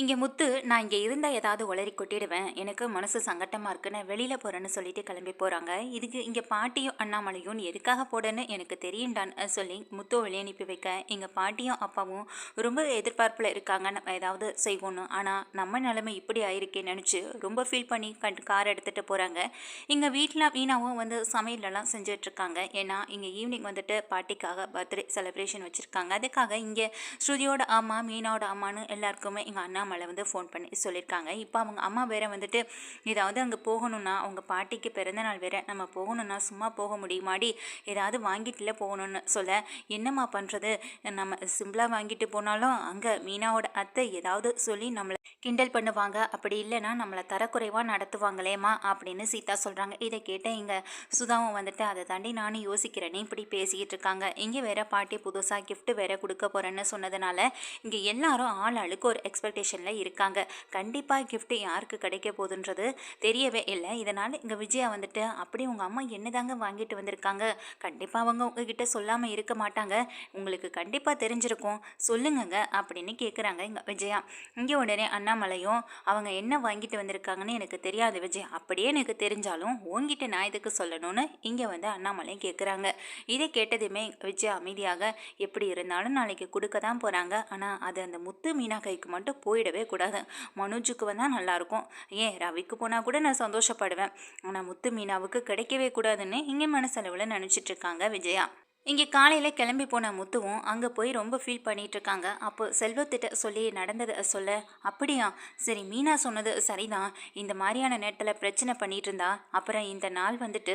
இங்கே முத்து நான் இங்கே இருந்தால் ஏதாவது உளறி கொட்டிடுவேன். எனக்கு மனசு சங்கட்டமாக இருக்குன்னு வெளியில் போகிறேன்னு சொல்லிட்டு கிளம்பி போகிறாங்க இதுக்கு இங்கே பாட்டியும் அண்ணாமலையும் எதுக்காக போடன்னு எனக்கு தெரியுண்டான்னு சொல்லி முத்து வெளியே அனுப்பி வைக்க. எங்கள் பாட்டியும் அப்பாவும் ரொம்ப எதிர்பார்ப்பில் இருக்காங்க. நம்ம ஏதாவது செய்வோன்னு ஆனால் நம்ம நிலைமை இப்படி ஆயிருக்கேன்னு நினச்சி ரொம்ப ஃபீல் பண்ணி கண் கார் எடுத்துகிட்டு போகிறாங்க இங்கே வீட்டில் வீணாவும் வந்து சமையலெல்லாம் செஞ்சிட்ருக்காங்க. ஏன்னா இங்கே ஈவினிங் வந்துட்டு பாட்டிக்காக பர்த்டே செலிப்ரேஷன் வச்சுருக்காங்க. அதுக்காக இங்கே ஸ்ருதியோட அம்மா மீனாவோட அம்மான்னு எல்லாருக்குமே எங்கள் அண்ணா அண்ணாமலை வந்து ஃபோன் பண்ணி சொல்லியிருக்காங்க இப்போ அவங்க அம்மா வேற வந்துட்டு ஏதாவது அங்கே போகணும்னா அவங்க பாட்டிக்கு பிறந்த நாள் வேற நம்ம போகணும்னா சும்மா போக முடியுமாடி? ஏதாவது வாங்கிட்டுல போகணும்னு சொல்ல என்னம்மா பண்ணுறது நம்ம சிம்பிளாக வாங்கிட்டு போனாலும் அங்கே மீனாவோட அத்தை ஏதாவது சொல்லி நம்மளை கிண்டல் பண்ணுவாங்க. அப்படி இல்லைன்னா நம்மளை தரக்குறைவாக நடத்துவாங்களேம்மா அப்படின்னு சீதா சொல்கிறாங்க இதை கேட்ட இங்கே சுதாவும் வந்துட்டு அதை தாண்டி நானும் யோசிக்கிறேனே. இப்படி பேசிக்கிட்டு இருக்காங்க. இங்கே வேற பாட்டி புதுசாக கிஃப்ட் வேற கொடுக்க போகிறேன்னு சொன்னதுனால இங்கே எல்லாரும் ஆள் ஆளுக்கு ஒரு எக்ஸ்பெக்டேஷன் எக்ஸ்பெக்டேஷனில் இருக்காங்க. கண்டிப்பாக கிஃப்ட்டு யாருக்கு கிடைக்க போகுதுன்றது தெரியவே இல்லை. இதனால் இங்கே விஜயா வந்துட்டு அப்படி உங்கள் அம்மா என்னதாங்க வாங்கிட்டு வந்திருக்காங்க? கண்டிப்பாக அவங்க உங்ககிட்ட சொல்லாமல் இருக்க மாட்டாங்க. உங்களுக்கு கண்டிப்பாக தெரிஞ்சிருக்கும். சொல்லுங்கங்க அப்படின்னு கேட்குறாங்க இங்கே விஜயா. இங்கே உடனே அண்ணாமலையும் அவங்க என்ன வாங்கிட்டு வந்திருக்காங்கன்னு எனக்கு தெரியாது விஜய். அப்படியே எனக்கு தெரிஞ்சாலும் உங்ககிட்ட நான் இதுக்கு சொல்லணும்னு? இங்கே வந்து அண்ணாமலையும் கேட்குறாங்க இதை கேட்டதுமே விஜய் அமைதியாக எப்படி இருந்தாலும் நாளைக்கு கொடுக்க தான் போகிறாங்க ஆனால் அது அந்த முத்து மீனா கைக்கு மட்டும் போயிடவே கூடாது. மனோஜுக்கு வந்தால் நல்லாயிருக்கும் ஏன் ரவிக்கு போனால் கூட நான் சந்தோஷப்படுவேன். ஆனால் முத்து மீனாவுக்கு கிடைக்கவே கூடாதுன்னு இங்கே மனசளவில் நினச்சிட்ருக்காங்க விஜயா. இங்கே காலையில் கிளம்பி போன முத்துவும் அங்கே போய் ரொம்ப ஃபீல் பண்ணிகிட்டு இருக்காங்க அப்போ செல்வத்திட்ட சொல்லி நடந்ததை சொல்ல அப்படியா? சரி மீனா சொன்னது சரிதான். இந்த மாதிரியான நேரத்தில் பிரச்சனை பண்ணிகிட்டு இருந்தா அப்புறம் இந்த நாள் வந்துட்டு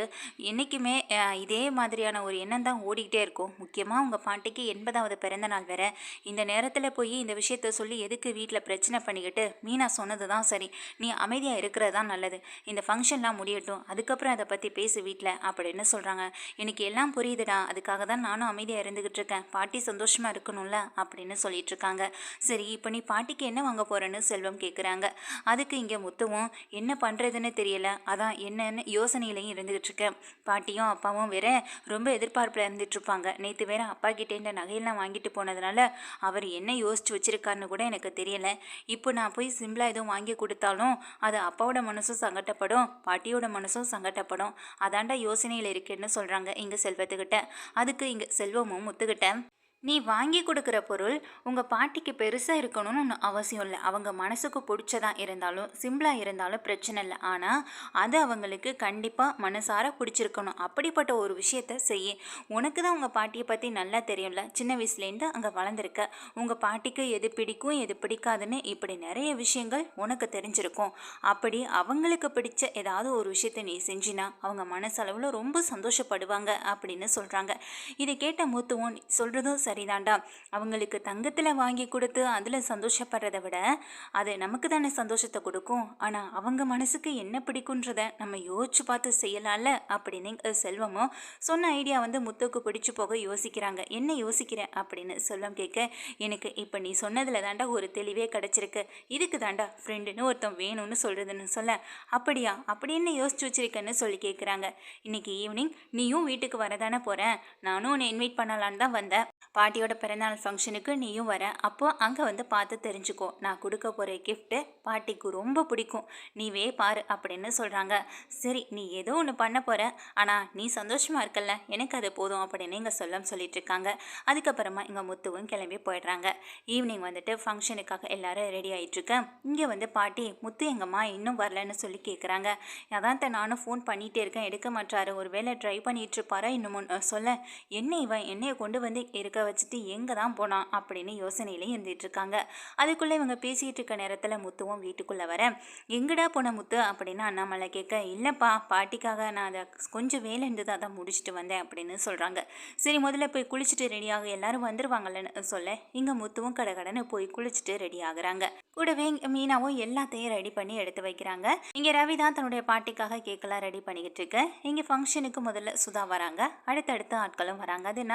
என்றைக்குமே இதே மாதிரியான ஒரு எண்ணம் தான் ஓடிக்கிட்டே இருக்கும். முக்கியமாக உங்கள் பாட்டிக்கு எண்பதாவது பிறந்த நாள் வேற. இந்த நேரத்தில் போய் இந்த விஷயத்த சொல்லி எதுக்கு வீட்டில் பிரச்சனை பண்ணிக்கிட்டு மீனா சொன்னது தான் சரி. நீ அமைதியாக இருக்கிறது தான் நல்லது. இந்த ஃபங்க்ஷன்லாம் முடியட்டும். அதுக்கப்புறம் அதை பற்றி பேசு வீட்டில் அப்படின்னு சொல்கிறாங்க எனக்கு எல்லாம் புரியுதுடா. அதுக்காக தான் நானும் அமைதியாக இருந்துக்கிட்டு இருக்கேன் பாட்டி சந்தோஷமாக இருக்கணும்ல? அப்படின்னு சொல்லிட்டு இருக்காங்க சரி இப்போ நீ பாட்டிக்கு என்ன வாங்க போகிறேன்னு செல்வம் கேட்குறாங்க அதுக்கு இங்கே முத்துவும் என்ன பண்ணுறதுன்னு தெரியல. அதான் என்னன்னு யோசனையிலையும் இருந்துக்கிட்டு இருக்கேன் பாட்டியும் அப்பாவும் வேற ரொம்ப எதிர்பார்ப்பில் இருந்துகிட்ருப்பாங்க நேற்று வேற அப்பா கிட்டே இந்த நகையெல்லாம் வாங்கிட்டு போனதுனால அவர் என்ன யோசிச்சு வச்சிருக்காருன்னு கூட எனக்கு தெரியலை. இப்போ நான் போய் சிம்பிளாக எதுவும் வாங்கி கொடுத்தாலும் அது அப்பாவோட மனசும் சங்கட்டப்படும் பாட்டியோட மனசும் சங்கட்டப்படும். அதாண்டா யோசனையில் இருக்குன்னு சொல்கிறாங்க இங்கே செல்வத்துக்கிட்ட. அதுக்கு இங்கே செல்வமும் ஒத்துக்கிட்டேன் நீ வாங்கி கொடுக்குற பொருள் உங்கள் பாட்டிக்கு பெருசாக இருக்கணும்னு ஒன்றும் அவசியம் இல்லை. அவங்க மனசுக்கு பிடிச்சதாக இருந்தாலும் சிம்பிளாக இருந்தாலும் பிரச்சனை இல்லை. ஆனால் அது அவங்களுக்கு கண்டிப்பாக மனசார பிடிச்சிருக்கணும். அப்படிப்பட்ட ஒரு விஷயத்த செய்ய. உனக்கு தான் உங்கள் பாட்டியை பற்றி நல்லா தெரியும்ல. சின்ன வயசுலேருந்து அங்கே வளர்ந்துருக்க. உங்கள் பாட்டிக்கு எது பிடிக்கும் எது பிடிக்காதுன்னு இப்படி நிறைய விஷயங்கள் உனக்கு தெரிஞ்சிருக்கும். அப்படி அவங்களுக்கு பிடிச்ச ஏதாவது ஒரு விஷயத்தை நீ செஞ்சினா அவங்க மனசளவில் ரொம்ப சந்தோஷப்படுவாங்க அப்படின்னு சொல்கிறாங்க இதை கேட்ட மூத்துவோன் "நீ சொல்கிறதும் சரிதான்டா அவங்களுக்கு தங்கத்தில் வாங்கி கொடுத்து அதில் சந்தோஷப்படுறதை விட அது நமக்கு தானே சந்தோஷத்தை கொடுக்கும். ஆனால் அவங்க மனசுக்கு என்ன பிடிக்குன்றத நம்ம யோசிச்சு பார்த்து செய்யலாம்ல அப்படின்னு அஹ், செல்வமும் சொன்ன ஐடியா வந்து முத்துக்கு பிடிச்சி போக யோசிக்கிறாங்க. என்ன யோசிக்கிறேன் அப்படின்னு செல்வம் கேட்க எனக்கு இப்போ நீ சொன்னதில் தாண்டா ஒரு தெளிவே கிடச்சிருக்கு. இதுக்கு தாண்டா ஃப்ரெண்டுன்னு ஒருத்தன் வேணும்னு சொல்கிறதுன்னு சொல்ல. அப்படியா? அப்படி என்ன யோசிச்சு வச்சிருக்கேன்னு சொல்லி கேட்குறாங்க இன்னைக்கு ஈவினிங் நீயும் வீட்டுக்கு வரதானே போகிறேன் நானும் உன்னை இன்வைட் பண்ணலான்னு தான் வந்தேன். பாட்டியோட பிறந்தநாள் ஃபங்க்ஷனுக்கு நீயும் வர. அப்போ அங்கே வந்து பார்த்து தெரிஞ்சுக்கோ. நான் கொடுக்க போகிற கிஃப்ட்டு பாட்டிக்கு ரொம்ப பிடிக்கும். நீவே பாரு அப்படின்னு சொல்கிறாங்க சரி நீ ஏதோ ஒன்று பண்ண போகிற ஆனால் நீ சந்தோஷமாக இருக்கல்ல. எனக்கு அது போதும் அப்படின்னு இங்கே சொல்லம் சொல்லிட்டு இருக்காங்க. அதுக்கப்புறமா இங்கே முத்துவும் கிளம்பி போயிடுறாங்க. ஈவினிங் வந்துட்டு ஃபங்க்ஷனுக்காக எல்லாரும் ரெடி ஆகிட்டுருக்கேன் இங்கே வந்து பாட்டி முத்து எங்கம்மா இன்னும் வரலன்னு சொல்லி கேட்குறாங்க அதான் தான் நானும் ஃபோன் பண்ணிகிட்டே இருக்கேன். எடுக்க மாட்டாரு. ஒரு வேளை ட்ரை பண்ணிட்டு இருப்பாரா இன்னும் சொல்ல என்ன இவன்? என்னையை கொண்டு வந்து இருக்க வச்சுட்டு எங்கே தான் போனான் அப்படின்னு யோசனையிலையும் இருந்துகிட்ருக்காங்க அதுக்குள்ளே இவங்க பேசிகிட்டு இருக்க நேரத்தில் முத்துவும் வீட்டுக்குள்ளே வர எங்கடா போன முத்து? அப்படின்னு அண்ணாமலை கேட்க இல்லைப்பா பாட்டிக்காக நான் அதை கொஞ்சம் வேலை இருந்தது அதை முடிச்சுட்டு வந்தேன் அப்படின்னு சொல்கிறாங்க சரி முதல்ல போய் குளிச்சுட்டு ரெடியாக எல்லாரும் வந்துருவாங்கல்லன்னு சொல்ல. இங்கே முத்துவும் கடகடன்னு போய் குளிச்சுட்டு ரெடி ஆகுறாங்க. கூடவே மீனாவும் எல்லாத்தையும் ரெடி பண்ணி எடுத்து வைக்கிறாங்க. இங்கே ரவி தான் தன்னுடைய பாட்டிக்காக கேக்கெல்லாம் ரெடி பண்ணிக்கிட்டு இருக்கு. இங்கே ஃபங்க்ஷனுக்கு முதல்ல சுதா வராங்க. அடுத்தடுத்த ஆட்களும் வராங்க. அது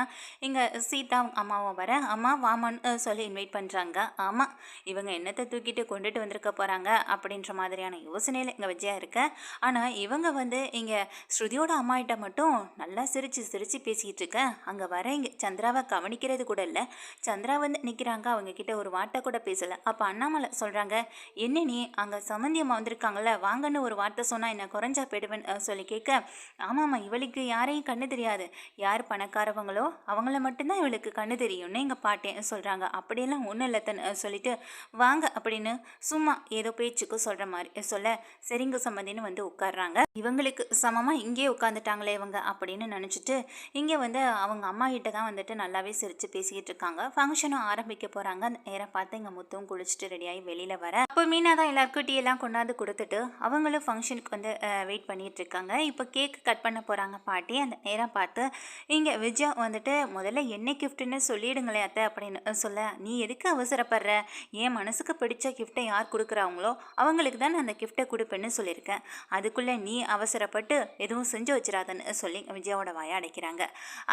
இங்கே சீதா அவங்க அம்மாவும் வர அம்மா வாமான்னு சொல்லி இன்வைட் பண்ணுறாங்க ஆமாம் இவங்க என்னத்தை தூக்கிட்டு கொண்டுட்டு வந்திருக்க போகிறாங்க அப்படின்ற மாதிரியான யோசனையில் இங்கே விஜயா இருக்க. ஆனால் இவங்க வந்து இங்கே ஸ்ருதியோட அம்மாகிட்ட மட்டும் நல்லா சிரித்து சிரித்து பேசிக்கிட்டு இருக்க. அங்கே வர இங்கே சந்திராவை கவனிக்கிறது கூட இல்லை. சந்திரா வந்து நிற்கிறாங்க அவங்க கிட்ட ஒரு வார்த்தை கூட பேசலை. அப்போ அண்ணாமலை சொல்கிறாங்க என்ன நீ அங்கே சம்மந்தியம்மா வந்திருக்காங்கல்ல வாங்கன்னு ஒரு வார்த்தை சொன்னால் என்ன குறைஞ்சா போயிடுவேன் சொல்லி கேட்க ஆமாம்மா இவளுக்கு யாரையும் கண்ணு தெரியாது. யார் பணக்காரவங்களோ அவங்கள மட்டும்தான் இவளுக்கு கண்ணு தெரியும்னு எங்கள் பாட்டேன் சொல்கிறாங்க அப்படியெல்லாம் ஒன்றும் இல்லை சொல்லிட்டு வாங்க அப்படின்னு சும்மா ஏதோ பேச்சுக்கு சொல்கிற மாதிரி சொல்ல சரிங்க சம்மந்தின்னு வந்து உட்கார்றாங்க. இவங்களுக்கு சமமாக இங்கேயே உட்காந்துட்டாங்களே இவங்க அப்படின்னு நினச்சிட்டு இங்கே வந்து அவங்க அம்மா கிட்ட தான் வந்துட்டு நல்லாவே சிரித்து பேசிக்கிட்டு இருக்காங்க. ஃபங்க்ஷனும் ஆரம்பிக்க போகிறாங்க அந்த நேரம் பார்த்து இங்கே முத்தும் குளிச்சுட்டு ரெடியாகி வெளியில் வர. அப்போ மீனா தான் எல்லாருக்கும் டீ எல்லாம் கொண்டாந்து கொடுத்துட்டு அவங்களும் ஃபங்க்ஷனுக்கு வந்து வெயிட் பண்ணிகிட்டு இருக்காங்க. இப்போ கேக் கட் பண்ண போகிறாங்க பாட்டி. அந்த நேராக பார்த்து இங்கே விஜயா வந்துட்டு முதல்ல என்ன கிஃப்ட்டுன்னு சொல்லிடுங்களே அத்தை அப்படின்னு. சொல்ல நீ எதுக்கு அவசரப்படுற? என் மனசுக்கு பிடிச்ச கிஃப்ட்டை யார் கொடுக்குறாங்களோ அவங்களுக்கு தான் நான் அந்த கிஃப்ட்டை கொடுப்பேன்னு சொல்லியிருக்கேன். அதுக்குள்ளே நீ அவசரப்பட்டு எதுவும் செஞ்சு வச்சிடாதன்னு சொல்லி விஜயாவோட வாயை அடைக்கிறாங்க.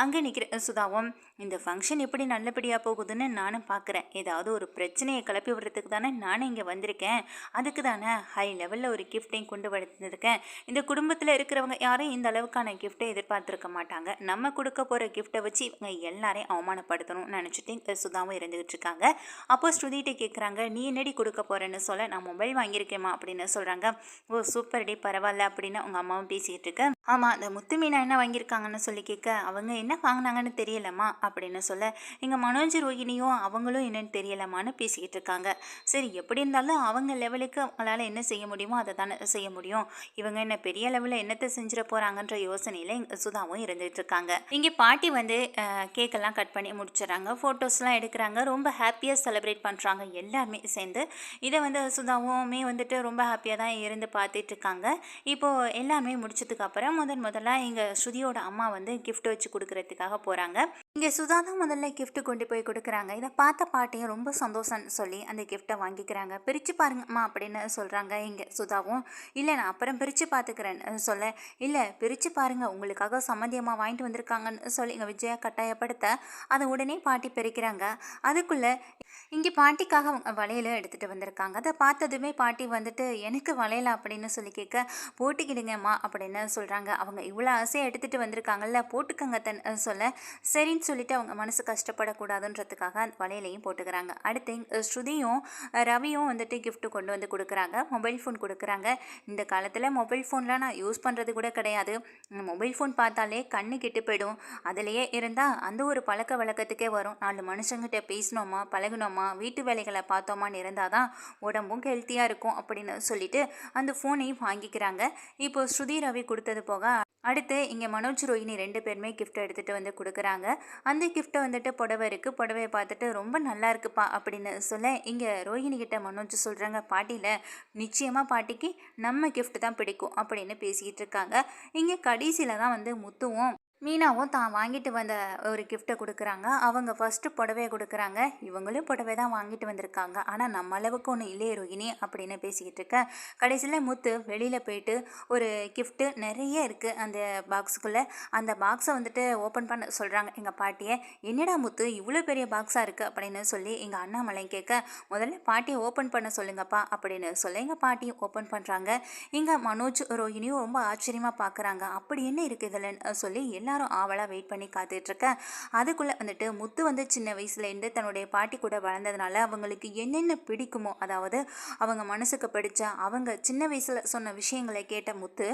அங்கே நிற்கிற சுதாவும் இந்த ஃபங்க்ஷன் எப்படி நல்லபடியாக போகுதுன்னு நானும் பார்க்குறேன் ஏதாவது ஒரு பிரச்சனையை கிளப்பி விடுறதுக்கு தானே நானும் இங்கே வந்திருக்கேன். அதுக்கு தானே ஹை லெவலில் ஒரு கிஃப்ட்டையும் கொண்டு வந்திருக்கேன். இந்த குடும்பத்தில் இருக்கிறவங்க யாரும் இந்த அளவுக்கான கிஃப்ட்டை எதிர்பார்த்துருக்க மாட்டாங்க. நம்ம கொடுக்க போகிற கிஃப்ட்டை வச்சு இவங்க எல்லாரையும் அவமானப்படுத்தணும்னு நினச்சிட்டு சுதாவும் இருந்துகிட்டு இருக்காங்க. அப்போ ஸ்ருதிகிட்ட கேட்குறாங்க நீ என்னடி கொடுக்க போகிறேன்னு சொல்ல? நான் மொபைல் வாங்கியிருக்கேம்மா அப்படின்னு சொல்கிறாங்க ஓ சூப்பர் டே பரவாயில்ல அப்படின்னு அவங்க அம்மாவும் பேசிகிட்டு இருக்கு. ஆமாம் அந்த முத்து மீனா என்ன வாங்கியிருக்காங்கன்னு சொல்லி கேட்க அவங்க என்ன வாங்கினாங்கன்னு தெரியலம்மா அப்படின்னு சொல்ல எங்கள் மனோஜ் ரோகிணியும் அவங்களும் என்னன்னு தெரியலம்மான்னு பேசிக்கிட்டு இருக்காங்க. சரி எப்படி இருந்தாலும் அவங்க லெவலுக்கு அவங்களால என்ன செய்ய முடியுமோ அதை தானே செய்ய முடியும். இவங்க என்ன பெரிய லெவலில் என்னத்தை செஞ்சிட போகிறாங்கன்ற யோசனையில் சுதாவும் இருந்துகிட்டு இருக்காங்க. இங்கே பாட்டி வந்து கேக்கெல்லாம் கட் பண்ணி முடிச்சிடறாங்க. ஃபோட்டோஸ்லாம் எடுக்கிறாங்க. ரொம்ப ஹாப்பியாக செலிப்ரேட் பண்ணுறாங்க எல்லாருமே சேர்ந்து. இதை வந்து சுதாவுமே வந்துட்டு ரொம்ப ஹாப்பியாக தான் இருந்து பார்த்துட்டு இருக்காங்க இப்போது எல்லாமே முடிச்சதுக்கு அப்புறம் முதன் முதல்ல இங்கே ஸ்ருதியோட அம்மா வந்து கிஃப்ட் வச்சு கொடுக்குறதுக்காக போகிறாங்க இங்கே சுதா தான் முதல்ல கிஃப்ட் கொண்டு போய் கொடுக்குறாங்க. இதை பார்த்த பாட்டியும் ரொம்ப சந்தோஷம்னு சொல்லி அந்த கிஃப்ட்டை வாங்கிக்கிறாங்க. பிரித்து பாருங்கம்மா அப்படின்னு சொல்கிறாங்க இங்கே சுதாவும். இல்லை நான் அப்புறம் பிரித்து பார்த்துக்கிறேன்னு சொல்ல. இல்லை பிரித்து பாருங்கள் உங்களுக்காக சம்மந்தியமாக வாங்கிட்டு வந்திருக்காங்கன்னு சொல்லி இங்கே விஜயா கட்டாயப்படுத்த. அதை உடனே பாட்டி பிரிக்கிறாங்க. அதுக்குள்ளே இங்கே பாட்டிக்காக அவங்க வளையல எடுத்துகிட்டு வந்திருக்காங்க. அதை பார்த்ததுமே பாட்டி வந்துட்டு எனக்கு வளையல? அப்படின்னு சொல்லி கேட்க போட்டுக்கிடுங்கம்மா அப்படின்னு சொல்கிறாங்க அவங்க இவ்வளோ ஆசையாக எடுத்துகிட்டு வந்திருக்காங்கல்ல போட்டுக்கங்க தன் சொல்ல சரின்னு சொல்லிட்டு அவங்க மனசு கஷ்டப்படக்கூடாதுன்றதுக்காக அந்த வளையலையும் போட்டுக்கிறாங்க. அடுத்து ஸ்ருதியும் ரவியும் வந்துட்டு கிஃப்ட் கொண்டு வந்து கொடுக்குறாங்க. மொபைல் ஃபோன் கொடுக்குறாங்க. இந்த காலத்தில் மொபைல் ஃபோன்லாம் நான் யூஸ் பண்ணுறது கூட கிடையாது. மொபைல் ஃபோன் பார்த்தாலே கண்ணு கெட்டு போயிடும். அதுலேயே இருந்தால் அந்த ஒரு பழக்க வழக்கத்துக்கே வரும். நாலு மனுஷங்கிட்ட பேசினோமா பழகுனோமா வீட்டு வேலைகளை பார்த்தோமான்னு இருந்தால் தான் உடம்பும் ஹெல்த்தியாக இருக்கும் அப்படின்னு சொல்லிட்டு அந்த ஃபோனையும் வாங்கிக்கிறாங்க. இப்போ ஸ்ருதி ரவி கொடுத்தது போக அடுத்து இங்கே மனோஜ் ரோஹினி ரெண்டு பேருமே கிஃப்ட் எடுத்துகிட்டு வந்து கொடுக்குறாங்க. அந்த கிஃப்ட்டை வந்துட்டு புடவை இருக்குது புடவையை பார்த்துட்டு ரொம்ப நல்லா இருக்குப்பா அப்படின்னு சொல்ல இங்கே ரோஹிணி கிட்ட மனோஜ் சொல்கிறாங்க பாட்டியில் நிச்சயமாக பாட்டிக்கு நம்ம கிஃப்ட் தான் பிடிக்கும் அப்படின்னு பேசிக்கிட்டு இருக்காங்க. இங்கே கடைசியில் தான் வந்து முத்துவும் மீனாவும் தான் வாங்கிட்டு வந்த ஒரு கிஃப்ட்டை கொடுக்குறாங்க. அவங்க ஃபஸ்ட்டு புடவையை கொடுக்குறாங்க. இவங்களும் புடவை தான் வாங்கிட்டு வந்திருக்காங்க. ஆனால் நம்ம அளவுக்கு ஒன்று இல்லையே ரோகிணி அப்படின்னு பேசிக்கிட்டு இருக்க. கடைசியில் முத்து வெளியில் போயிட்டு ஒரு கிஃப்ட்டு நிறைய இருக்குது அந்த பாக்ஸுக்குள்ளே அந்த பாக்ஸை வந்துட்டு ஓப்பன் பண்ண சொல்கிறாங்க எங்கள் பாட்டியை என்னடா முத்து இவ்வளோ பெரிய பாக்ஸாக இருக்குது அப்படின்னு சொல்லி எங்கள் அண்ணாமலை கேட்க முதல்ல பாட்டியை ஓப்பன் பண்ண சொல்லுங்கப்பா. அப்படின்னு சொல்ல எங்கள் பாட்டியும் ஓப்பன் பண்ணுறாங்க இங்கே மனோஜ் ரோஹிணியும் ரொம்ப ஆச்சரியமாக பார்க்குறாங்க அப்படி என்ன இருக்குது இதில் சொல்லி எல்லாம் எல்லாரும் ஆவலாக வெயிட் பண்ணி காத்துட்ருக்க அதுக்குள்ளே வந்துட்டு முத்து வந்து சின்ன வயசுலேருந்து தன்னுடைய பாட்டி கூட வளர்ந்ததுனால அவங்களுக்கு என்னென்ன பிடிக்குமோ அதாவது அவங்க மனசுக்கு பிடிச்ச அவங்க சின்ன வயசில் சொன்ன விஷயங்களை கேட்ட முத்து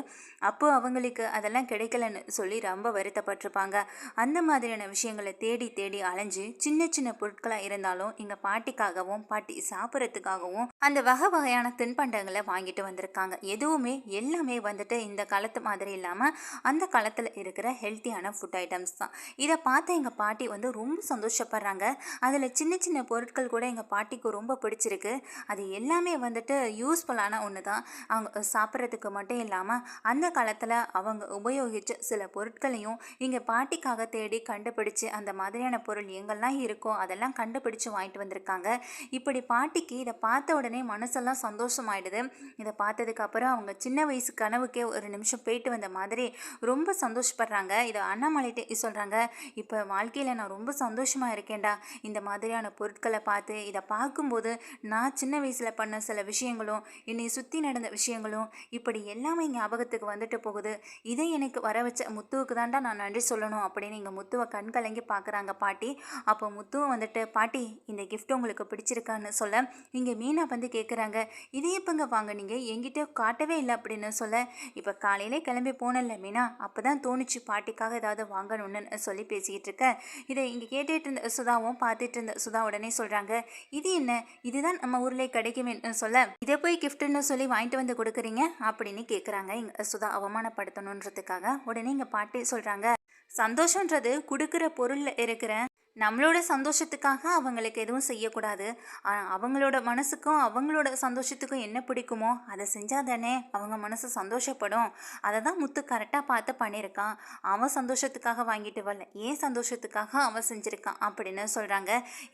அப்போது அவங்களுக்கு அதெல்லாம் கிடைக்கலன்னு சொல்லி ரொம்ப வருத்தப்பட்டிருப்பாங்க. அந்த மாதிரியான விஷயங்களை தேடி தேடி அலைஞ்சு சின்ன சின்ன பொருட்களாக இருந்தாலும் எங்கள் பாட்டிக்காகவும் பாட்டி சாப்பிட்றதுக்காகவும் அந்த வகை வகையான தின்பண்டங்களை வாங்கிட்டு வந்திருக்காங்க. எதுவுமே எல்லாமே வந்துட்டு இந்த காலத்து மாதிரி இல்லாமல் அந்த காலத்தில் இருக்கிற ஹெல்த்தியான ஃபுட் ஐட்டம்ஸ் தான். இதை பார்த்து எங்கள் பாட்டி வந்து ரொம்ப சந்தோஷப்படுறாங்க. அதில் சின்ன சின்ன பொருட்கள் கூட எங்கள் பாட்டிக்கு ரொம்ப பிடிச்சிருக்கு. அது எல்லாமே வந்துட்டு யூஸ்ஃபுல்லான ஒன்று தான். அவங்க சாப்பிட்றதுக்கு மட்டும் இல்லாமல் அந்த காலத்தில் அவங்க உபயோகித்த சில பொருட்களையும் இங்கே பாட்டிக்காக தேடி கண்டுபிடிச்சு அந்த மாதிரியான பொருள் எங்கெல்லாம் இருக்கோ அதெல்லாம் கண்டுபிடிச்சு வாங்கிட்டு வந்திருக்காங்க. இப்படி பாட்டிக்கு இதை பார்த்த உடனே மனசெல்லாம் சந்தோஷமாயிடுது. இதை பார்த்ததுக்கப்புறம் அவங்க சின்ன வயசு கனவுக்கே ஒரு நிமிஷம் போயிட்டு வந்த மாதிரி ரொம்ப சந்தோஷப்படுறாங்க. இதை இதை அண்ணாமலைகிட்ட சொல்கிறாங்க இப்போ வாழ்க்கையில் நான் ரொம்ப சந்தோஷமாக இருக்கேன்டா. இந்த மாதிரியான பொருட்களை பார்த்து இதை பார்க்கும்போது நான் சின்ன வயசில் பண்ண சில விஷயங்களும் என்னை சுற்றி நடந்த விஷயங்களும் இப்படி எல்லாமே ஞாபகத்துக்கு வந்துட்டு போகுது. இதை எனக்கு வர வச்ச முத்துவுக்கு தான்டா நான் நன்றி சொல்லணும் அப்படின்னு இங்கே முத்துவை கண் கலங்கி பார்க்குறாங்க பாட்டி. அப்போ முத்துவை வந்துட்டு பாட்டி இந்த கிஃப்ட் உங்களுக்கு பிடிச்சிருக்கான்னு சொல்ல. இங்கே மீனா வந்து கேட்குறாங்க இதே எப்போங்க வாங்குனீங்க? என்கிட்ட காட்டவே இல்லை அப்படின்னு சொல்ல இப்போ காலையிலே கிளம்பி போனல மீனா. அப்போ தான் தோணுச்சு பாட்டிக்காக ஏதாவது வாங்கணும்னு சொல்லி பேசிக்கிட்டு இருக்கேன். இதை இங்கே கேட்டுட்டு இருந்த சுதாவும் பார்த்துட்டு இருந்த சுதா உடனே சொல்கிறாங்க இது என்ன? இதுதான் நம்ம ஊரில் கிடைக்குமேன்னு சொல்ல இதை போய் கிஃப்ட்டுன்னு சொல்லி வாங்கிட்டு வந்து கொடுக்குறீங்க? அப்படின்னு கேட்குறாங்க இங்கே சுதா அவமானப்படுத்தணுன்றதுக்காக உடனே இங்கே பாட்டி சொல்கிறாங்க சந்தோஷன்றது கொடுக்குற பொருளில் இருக்கிற நம்மளோட சந்தோஷத்துக்காக அவங்களுக்கு எதுவும் செய்யக்கூடாது. ஆனால் அவங்களோட மனசுக்கும் அவங்களோட சந்தோஷத்துக்கும் என்ன பிடிக்குமோ அதை செஞ்சால் தானே அவங்க மனசு சந்தோஷப்படும். அதை தான் முத்து கரெக்டாக பார்த்து பண்ணியிருக்கான். அவன் சந்தோஷத்துக்காக வாங்கிட்டு வரல. ஏன் சந்தோஷத்துக்காக அவன் செஞ்சுருக்கான் அப்படின்னு சொல்கிறாங்க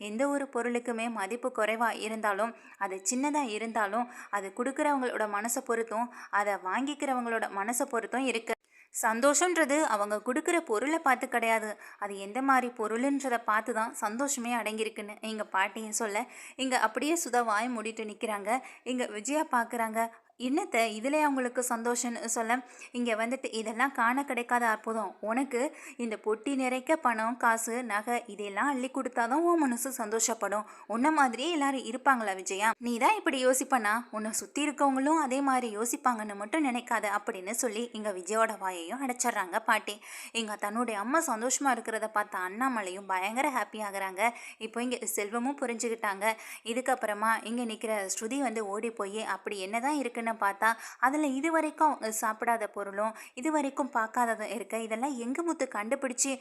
எந்த ஒரு பொருளுக்குமே மதிப்பு குறைவாக இருந்தாலும் அது சின்னதாக இருந்தாலும் அது கொடுக்குறவங்களோட மனசை பொறுத்தும் அதை வாங்கிக்கிறவங்களோட மனசை பொறுத்தும் இருக்குது சந்தோஷன்றது அவங்க கொடுக்குற பொருளை பார்த்து கிடையாது. அது எந்த மாதிரி பொருளுன்றதை பார்த்து தான் சந்தோஷமே அடங்கியிருக்குன்னு எங்கள் பாட்டியும் சொல்ல. இங்கே அப்படியே சுதா வாய் மூடிட்டு நிற்கிறாங்க இங்கே விஜயா பார்க்குறாங்க என்னத்தை இதில் அவங்களுக்கு சந்தோஷம்னு சொல்ல? இங்கே வந்துட்டு இதெல்லாம் காண கிடைக்காத அற்புதம். உனக்கு இந்த பொட்டி நிறைக்க பணம் காசு நகை இதெல்லாம் அள்ளி கொடுத்தாதான் உன் மனசு சந்தோஷப்படும். உன்ன மாதிரியே எல்லாரும் இருப்பாங்களா விஜயா? நீ தான் இப்படி யோசிப்பனா? உன்னை சுற்றி இருக்கவங்களும் அதே மாதிரி யோசிப்பாங்கன்னு மட்டும் நினைக்காத அப்படின்னு சொல்லி இங்கே விஜயோட வாயையும் அடைச்சிட்றாங்க பாட்டி. இங்கே தன்னுடைய அம்மா சந்தோஷமாக இருக்கிறத பார்த்த அண்ணாமலையும் பயங்கர ஹாப்பி ஆகுறாங்க. இப்போ இங்கே செல்வமும் புரிஞ்சுக்கிட்டாங்க. இதுக்கப்புறமா இங்கே நிற்கிற ஸ்ருதி வந்து ஓடி போய் அப்படி என்ன தான் இருக்குன்னு பார்த்தா அதில் இது வரைக்கும் சாப்பிடாத பொருளும் இது வரைக்கும் பார்க்காததும் இருக்குது இதெல்லாம் எங்கே முத்து கண்டுபிடிச்சி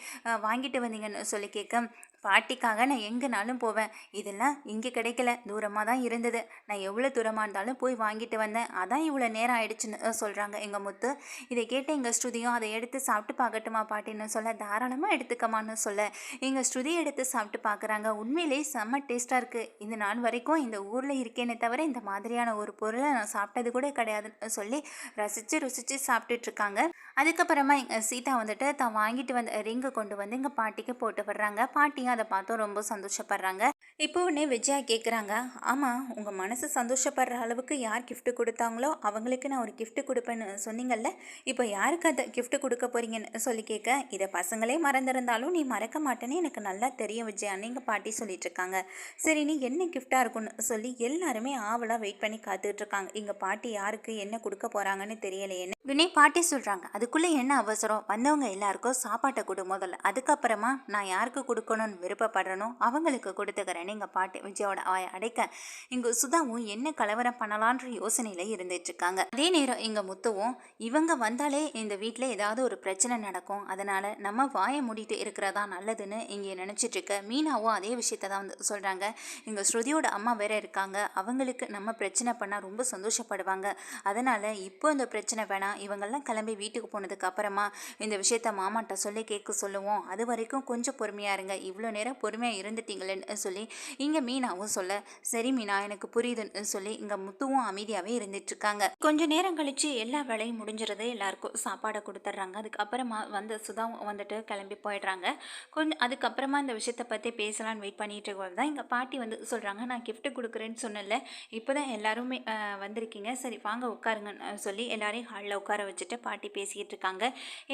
வாங்கிட்டு வந்தீங்கன்னு சொல்லி கேட்க பாட்டிக்காக நான் எங்கேனாலும் போவேன். இதெல்லாம் இங்கே கிடைக்கல. தூரமாக தான் இருந்தது. நான் எவ்வளோ தூரமாக இருந்தாலும் போய் வாங்கிட்டு வந்தேன். அதான் இவ்வளோ நேரம் ஆயிடுச்சுன்னு சொல்கிறாங்க எங்கள் முத்து. இதை கேட்டு எங்கள் ஸ்ருதியும் அதை எடுத்து சாப்பிட்டு பார்க்கட்டுமா பாட்டின்னு சொல்ல தாராளமாக எடுத்துக்கமான்னு சொல்ல. எங்கள் ஸ்ருதி எடுத்து சாப்பிட்டு பார்க்குறாங்க. உண்மையிலேயே செம்ம டேஸ்ட்டாக இருக்குது இந்த நாள் வரைக்கும் இந்த ஊரில் இருக்கேனே தவிர இந்த மாதிரியான ஒரு பொருளை நான் சாப்பிட்டது கூட கிடையாதுன்னு சொல்லி ரசித்து ருசித்து சாப்பிட்டுட்ருக்காங்க அதுக்கப்புறமா எங்கள் சீதா வந்துட்டு தான் வாங்கிட்டு வந்த ரிங்கு கொண்டு வந்து எங்கள் பாட்டிக்கு போட்டு வர்றாங்க பாட்டியும் அதை பார்த்தும் ரொம்ப சந்தோஷப்படுறாங்க. இப்போ உடனே விஜயா கேட்குறாங்க ஆமாம் உங்கள் மனசு சந்தோஷப்படுற அளவுக்கு யார் கிஃப்ட்டு கொடுத்தாங்களோ அவங்களுக்கு நான் ஒரு கிஃப்ட்டு கொடுப்பேன்னு சொன்னீங்கல்ல இப்போ யாருக்கு அதை கிஃப்ட் கொடுக்க போறீங்கன்னு சொல்லி கேட்க இதை பசங்களே மறந்திருந்தாலும் நீ மறக்க மாட்டேன்னு எனக்கு நல்லா தெரியும் விஜயான்னு எங்கள் பாட்டி சொல்லிட்டு இருக்காங்க. சரி நீ என்ன கிஃப்டாக இருக்கும்னு சொல்லி எல்லாருமே ஆவலாக வெயிட் பண்ணி காத்துட்டு இருக்காங்க. எங்கள் பாட்டி யாருக்கு என்ன கொடுக்க போகிறாங்கன்னு தெரியலையேன்னு. வினய் பாட்டி சொல்கிறாங்க அதுக்குள்ளே என்ன அவசரம்? வந்தவங்க எல்லாருக்கும் சாப்பாட்டை கொடு முதல்ல. அதுக்கப்புறமா நான் யாருக்கு கொடுக்கணும்னு விருப்பப்படுறனோ அவங்களுக்கு கொடுத்துக்கிறேன்னு எங்கள் பாட்டு விஜயோட வாயை அடைக்க. இங்கே சுதாவும் என்ன கலவரம் பண்ணலான்ற யோசனையில் இருந்துட்டு இருக்காங்க அதே நேரம் எங்கள் முத்துவும் இவங்க வந்தாலே இந்த வீட்டில் ஏதாவது ஒரு பிரச்சனை நடக்கும். அதனால் நம்ம வாயை மூடிட்டு இருக்கிறதா நல்லதுன்னு இங்கே நினச்சிட்டு இருக்க மீனாவும் அதே விஷயத்தை தான் வந்து சொல்கிறாங்க எங்கள் ஸ்ருதியோட அம்மா வேற இருக்காங்க. அவங்களுக்கு நம்ம பிரச்சனை பண்ணால் ரொம்ப சந்தோஷப்படுவாங்க. அதனால் இப்போ இந்த பிரச்சனை வேணாம். இவங்கெல்லாம் கிளம்பி வீட்டுக்கு போனதுக்கு அப்புறமா இந்த விஷயத்த மாமாட்ட சொல்லி கேட்க சொல்லுவோம். அது வரைக்கும் கொஞ்சம் பொறுமையாக இருங்க. இவ்வளோ நேரம் பொறுமையாக இருந்துட்டீங்களேன்னு சொல்லி இங்கே மீனாவும் சொல்ல சரி மீனா எனக்கு புரியுதுன்னு சொல்லி இங்கே முத்துவும் அமைதியாகவே இருந்துட்டுருக்காங்க. கொஞ்ச நேரம் கழித்து எல்லா வேலையும் முடிஞ்சிருது எல்லாருக்கும் சாப்பாடை கொடுத்துட்றாங்க. அதுக்கப்புறமா வந்து சுதாவும் வந்துட்டு கிளம்பி போயிடுறாங்க. கொஞ்சம் அதுக்கப்புறமா இந்த விஷயத்தை பற்றி பேசலான்னு வெயிட் பண்ணிட்டு இருக்கும்போது தான் எங்கள் பாட்டி வந்து சொல்கிறாங்க நான் கிஃப்ட்டு கொடுக்குறேன்னு சொன்னல இப்போ தான் எல்லாருமே வந்திருக்கீங்க. சரி வாங்க உட்காருங்கன்னு சொல்லி எல்லாரையும் ஹாலில் உட்கார வச்சுட்டு பாட்டி பேசிக்கிட்டு இருக்காங்க.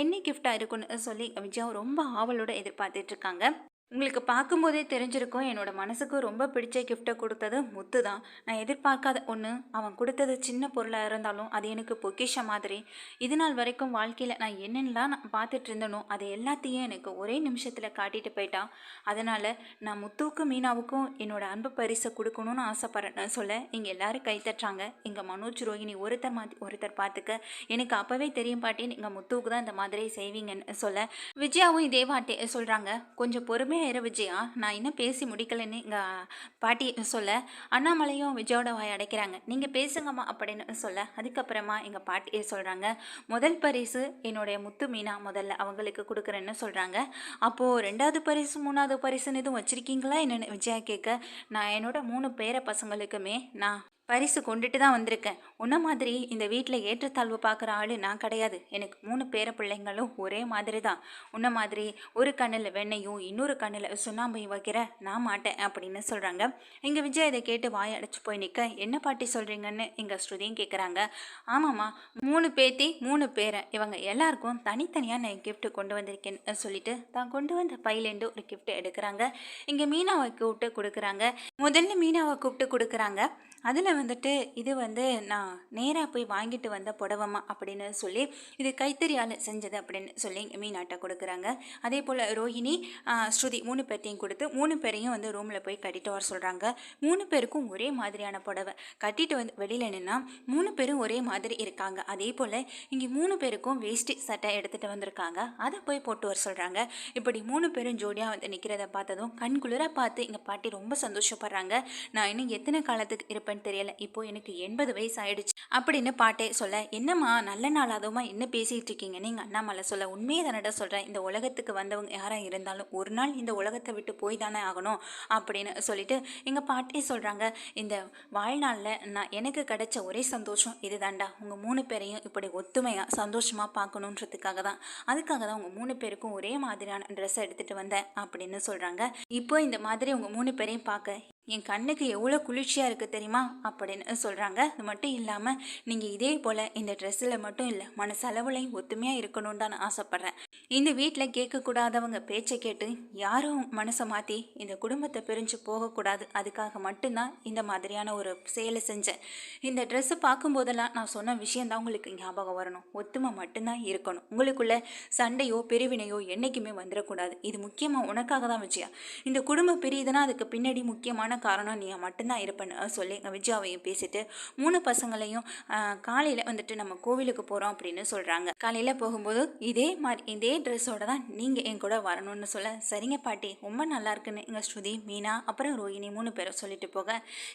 என்ன கிஃப்டாக இருக்குன்னு சொல்லி விஜயாவும் ரொம்ப ஆவலோட எதிர்பார்த்துட்டு இருக்காங்க. உங்களுக்கு பார்க்கும்போதே தெரிஞ்சிருக்கும். என்னோட மனசுக்கு ரொம்ப பிடிச்ச கிஃப்ட்டை கொடுத்தது முத்து தான். நான் எதிர்பார்க்காத ஒன்று அவன் கொடுத்தது சின்ன பொருளாக இருந்தாலும் அது எனக்கு பொக்கிஷ மாதிரி. இது நாள் வரைக்கும் வாழ்க்கையில் நான் என்னென்னலாம் நான் பார்த்துட்டு இருந்தனோ அது எல்லாத்தையும் எனக்கு ஒரே நிமிஷத்தில் காட்டிட்டு போயிட்டான் அதனால் நான் முத்துவுக்கும் மீனாவுக்கும் என்னோட அன்பு பரிசை கொடுக்கணும்னு ஆசைப்பட்றேன்னு சொல்ல இங்கே எல்லோரும் கைத்தட்டுறாங்க எங்கள் மனோஜ் ரோஹிணி ஒருத்தர் மாதிரி ஒருத்தர் பார்த்துக்க. எனக்கு அப்போவே தெரியும் பாட்டி நீங்கள் முத்துவுக்கு தான் இந்த மாதிரி செய்வீங்கன்னு சொல்ல. விஜயாவும் இதே வாட்டி சொல்கிறாங்க கொஞ்சம் பொறுமையாக இரு விஜயா நான் இன்னும் பேசி முடிக்கலைன்னு எங்கள் பாட்டி சொல்ல அண்ணாமலையும் விஜயோட வாய் அடைக்கிறாங்க. நீங்கள் பேசுங்கம்மா அப்படின்னு சொல்ல அதுக்கப்புறமா எங்கள் பாட்டி சொல்கிறாங்க முதல் பரிசு என்னுடைய முத்து மீனா முதல்ல அவங்களுக்கு கொடுக்குறேன்னு சொல்கிறாங்க அப்போது ரெண்டாவது பரிசு மூணாவது பரிசுன்னு எதுவும் வச்சுருக்கீங்களா? என்னென்னு? விஜயா கேட்க நான் என்னோட மூணு பேர பசங்களுக்குமே நான் பரிசு கொண்டுட்டு தான் வந்திருக்கேன். உன்ன மாதிரி இந்த வீட்டில் ஏற்றத்தாழ்வு பார்க்குற ஆள் நான் கிடையாது. எனக்கு மூணு பேர பிள்ளைங்களும் ஒரே மாதிரி தான். உன்ன மாதிரி ஒரு கண்ணில் வெண்ணையும் இன்னொரு கண்ணில் சுண்ணாம்பையும் வைக்கிற நான் மாட்டேன் அப்படின்னு சொல்கிறாங்க இங்கே விஜய் இதை கேட்டு வாய் அடைச்சி போய் நிற்க என்ன பாட்டி சொல்கிறீங்கன்னு இங்கே ஸ்ருதியும் கேட்குறாங்க ஆமாம்மா மூணு பேத்தி மூணு பேரை. இவங்க எல்லாருக்கும் தனித்தனியாக நான் கிஃப்ட்டு கொண்டு வந்திருக்கேன்னு சொல்லிட்டு தான் கொண்டு வந்த பையிலேருந்து ஒரு கிஃப்ட் எடுக்கிறாங்க. இங்கே மீனாவை கூப்பிட்டு கொடுக்குறாங்க. முதல்ல மீனாவை கூப்பிட்டு கொடுக்குறாங்க. அதில் வந்துட்டு இது வந்து நான் நேராக போய் வாங்கிட்டு வந்த புடவமா அப்படின்னு சொல்லி இது கைத்தறியால் செஞ்சது அப்படின்னு சொல்லி மீனாட்டை கொடுக்குறாங்க. அதே போல் ரோஹிணி ஸ்ருதி மூணு பேர்த்தையும் கொடுத்து மூணு பேரையும் வந்து ரூமில் போய் கட்டிட்டு வர சொல்கிறாங்க மூணு பேருக்கும் ஒரே மாதிரியான புடவை. கட்டிட்டு வந்து வெளியில் நின்னா மூணு பேரும் ஒரே மாதிரி இருக்காங்க. அதே போல் இங்கே மூணு பேருக்கும் வேஷ்டி சட்டை எடுத்துகிட்டு வந்திருக்காங்க. அதை போய் போட்டு வர சொல்கிறாங்க இப்படி மூணு பேரும் ஜோடியாக வந்து நிற்கிறத பார்த்ததும் கண் குளிர பார்த்து எங்கள் பாட்டி ரொம்ப சந்தோஷப்படுறாங்க. நான் இன்னும் எத்தனை காலத்துக்கு இருப்பேன்னு தெரியல. இப்போ எனக்கு எண்பது வயசு ஆயிடுச்சு அப்படின்னு பாட்டே சொல்ல என்னம்மா நல்ல நாள் அதுவுமா என்ன பேசிகிட்டு இருக்கீங்க? நீங்கள் அண்ணாமலை சொல்ல உண்மையை தானடா சொல்கிறேன் இந்த உலகத்துக்கு வந்தவங்க யாராக இருந்தாலும் ஒரு நாள் இந்த உலகத்தை விட்டு போய் தானே ஆகணும். அப்படின்னு சொல்லிட்டு எங்கள் பாட்டி சொல்கிறாங்க இந்த வாழ்நாளில் நான் எனக்கு கிடைச்ச ஒரே சந்தோஷம் இதுதான்டா. உங்கள் மூணு பேரையும் இப்படி ஒத்துமையாக சந்தோஷமாக பார்க்கணுன்றதுக்காக தான். அதுக்காக தான் உங்கள் மூணு பேருக்கும் ஒரே மாதிரியான ட்ரெஸ் எடுத்துகிட்டு வந்தேன். அப்படின்னு சொல்கிறாங்க இப்போ இந்த மாதிரி உங்கள் மூணு பேரையும் பார்க்க என் கண்ணுக்கு எவ்வளோ குளிர்ச்சியாக இருக்குது தெரியுமா? அப்படின்னு சொல்கிறாங்க அது மட்டும் இல்லாமல் நீங்கள் இதே போல் இந்த ட்ரெஸ்ஸில் மட்டும் இல்லை மனசளவுலையும் ஒத்துமையாக இருக்கணும்னு தான் நான் ஆசைப்பட்றேன். இந்த வீட்டில் கேட்கக்கூடாதவங்க பேச்சை கேட்டு யாரும் மனசை மாற்றி இந்த குடும்பத்தை பிரிஞ்சு போகக்கூடாது. அதுக்காக மட்டும்தான் இந்த மாதிரியான ஒரு செயலை செஞ்சேன். இந்த ட்ரெஸ்ஸை பார்க்கும்போதெல்லாம் நான் சொன்ன விஷயந்தான் உங்களுக்கு ஞாபகம் வரணும். ஒத்துமை மட்டும்தான் இருக்கணும். உங்களுக்குள்ள சண்டையோ பிரிவினையோ என்றைக்குமே வந்துடக்கூடாது. இது முக்கியமாக உனக்காக தான் விஷயம் இந்த குடும்பம் பிரியுதுன்னா அதுக்கு பின்னாடி முக்கியமான காரணம் நீ மட்டும்தான் இருப்பேன்னு சொல்லி எங்கள் விஜயாவையும் பேசிட்டு மூணு பசங்களையும் காலையில் வந்துட்டு நம்ம கோவிலுக்கு போகிறோம் அப்படின்னு சொல்கிறாங்க காலையில் போகும்போது இதே மாதிரி இதே ட்ரெஸ்ஸோட தான் நீங்கள் என் கூட வரணும்னு சொல்ல சரிங்க பாட்டி ரொம்ப நல்லா இருக்குன்னு எங்கள் ஸ்ருதி மீனா அப்புறம் ரோஹிணி மூணு பேரும் சொல்லிட்டு போக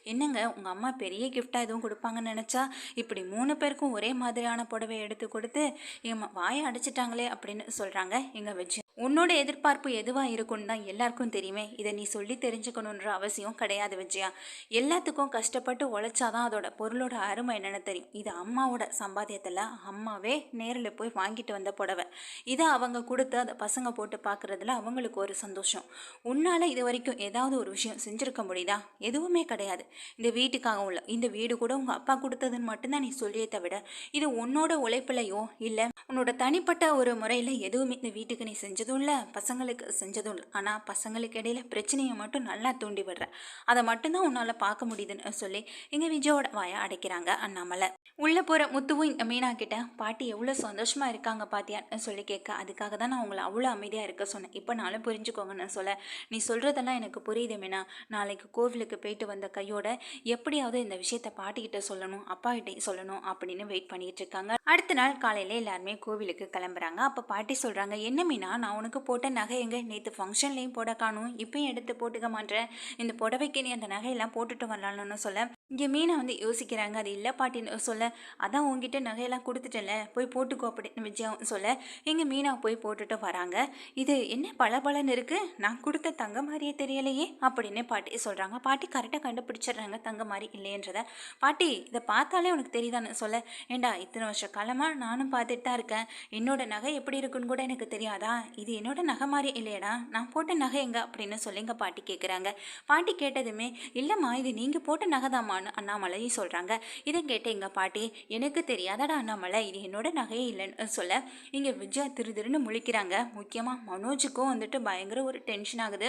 என்னங்க உங்கள் அம்மா பெரிய கிஃப்டாக எதுவும் கொடுப்பாங்கன்னு நினச்சா இப்படி மூணு பேருக்கும் ஒரே மாதிரியான புடவை எடுத்து கொடுத்து எங்கள் வாயை அடைச்சிட்டாங்களே அப்படின்னு சொல்கிறாங்க எங்கள் விஜய். உன்னோட எதிர்பார்ப்பு எதுவாக இருக்குன்னு தான் எல்லாருக்கும் தெரியுமே. இதை நீ சொல்லி தெரிஞ்சுக்கணுன்ற அவசியம் கிடையாது விஜயா. எல்லாத்துக்கும் கஷ்டப்பட்டு உழைச்சாதான் அதோட பொருளோட அருமை என்னென்னு தெரியும். இது அம்மாவோட சம்பாத்தியத்தில் அம்மாவே நேரில் போய் வாங்கிட்டு வந்த புடவை. இதை அவங்க கொடுத்து அதை பசங்க போட்டு பார்க்குறதுல அவங்களுக்கு ஒரு சந்தோஷம். உன்னால் இது வரைக்கும் ஏதாவது ஒரு விஷயம் செஞ்சுருக்க முடியுதா? எதுவுமே கிடையாது. இந்த வீட்டுக்காக உள்ள இந்த வீடு கூட உங்கள் அப்பா கொடுத்ததுன்னு மட்டும்தான் நீ சொல்லியே தவிர இது உன்னோட உழைப்பிலையோ இல்லை உன்னோட தனிப்பட்ட ஒரு முறையில் எதுவுமே இந்த வீட்டுக்கு நீ செஞ்சதும் இல்லை பசங்களுக்கு செஞ்சதும் இல்லை ஆனால் பசங்களுக்கு இடையில பிரச்சனையை மட்டும் நல்லா தூண்டி விடுற. அதை மட்டும்தான் உன்னால் பார்க்க முடியுதுன்னு சொல்லி எங்கள் விஜயோட வாயை அடைக்கிறாங்க அண்ணாமலை. உள்ளே போகிற முத்துவும் இங்கே மீனா கிட்ட பாட்டி எவ்வளோ சந்தோஷமாக இருக்காங்க பாத்தியான்னு சொல்லி கேட்க அதுக்காக தான் நான் உங்களை அவ்வளோ அமைதியாக இருக்க சொன்னேன். இப்போ நானும் புரிஞ்சுக்கோங்கன்னு சொல்ல. நீ சொல்கிறதெல்லாம் எனக்கு புரியுது மீனா. நாளைக்கு கோவிலுக்கு போயிட்டு வந்த கையோட எப்படியாவது இந்த விஷயத்த பாட்டிக்கிட்ட சொல்லணும் அப்பாகிட்டே சொல்லணும் அப்படின்னு வெயிட் பண்ணிகிட்டு இருக்காங்க. அடுத்த நாள் காலையில் எல்லாருமே கோவிலுக்கு கிளம்புறாங்க. அப்போ பாட்டி சொல்கிறாங்க என்ன மீனா நான் உனக்கு போட்ட நகை எங்க? நேற்று ஃபங்க்ஷன்லேயும் போட காணும். இப்பயும் எடுத்து போட்டுக்க மாட்டேன் இந்த புடவைக்கு நீ அந்த நகையெல்லாம் போட்டுட்டு வரலான்னு சொல்ல. இங்கே மீனை வந்து யோசிக்கிறாங்க. அது இல்லை பாட்டின்னு சொல்ல. அதான் உங்ககிட்ட நகையெல்லாம் கொடுத்துட்டேன்ல. போய் போட்டுக்கோ அப்படின்னு விஜயம் சொல்ல. எங்கள் மீனா போய் போட்டுட்டு வராங்க. இது என்ன பளபளன்னு இருக்கு? நான் கொடுத்த தங்க மாதிரியே தெரியலையே அப்படின்னு பாட்டி சொல்கிறாங்க பாட்டி கரெக்டாக கண்டுபிடிச்சிடுறாங்க தங்க மாதிரி இல்லைன்றத பாட்டி இதை பார்த்தாலே உனக்கு தெரியுதான்னு சொல்ல. ஏண்டா இத்தனை வருஷ காலமாக நானும் பார்த்துட்டு தான் இருக்கேன். என்னோட நகை எப்படி இருக்குன்னு கூட எனக்கு தெரியாதா? இது என்னோட நகை மாதிரி இல்லையடா. நான் போட்ட நகை எங்க? அப்படின்னு சொல்லி எங்கள் பாட்டி கேட்குறாங்க பாட்டி கேட்டதுமே இல்லைம்மா இது நீங்கள் போட்ட நகை தாம்மான்னு அண்ணாமலையும் சொல்கிறாங்க இதை கேட்ட எங்கள் பாட்டி எனக்கு தெரியாதடா அண்ணாமலை இது என்னோட நகையே இல்லைன்னு சொல்ல. இங்கே விஜயா திரு திருன்னு முழிக்கிறாங்க. முக்கியமாக மனோஜுக்கும் வந்துட்டு பயங்கர ஒரு டென்ஷன் ஆகுது.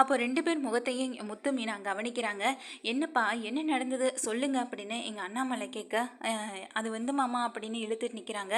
அப்போ ரெண்டு பேர் முகத்தையும் இங்க முத்து மீனா கவனிக்கிறாங்க. என்னப்பா என்ன நடந்தது? சொல்லுங்க அப்படின்னு எங்கள் அண்ணாமலை கேட்க அது வந்து மாமா அப்படின்னு இழுத்துட்டு நிற்கிறாங்க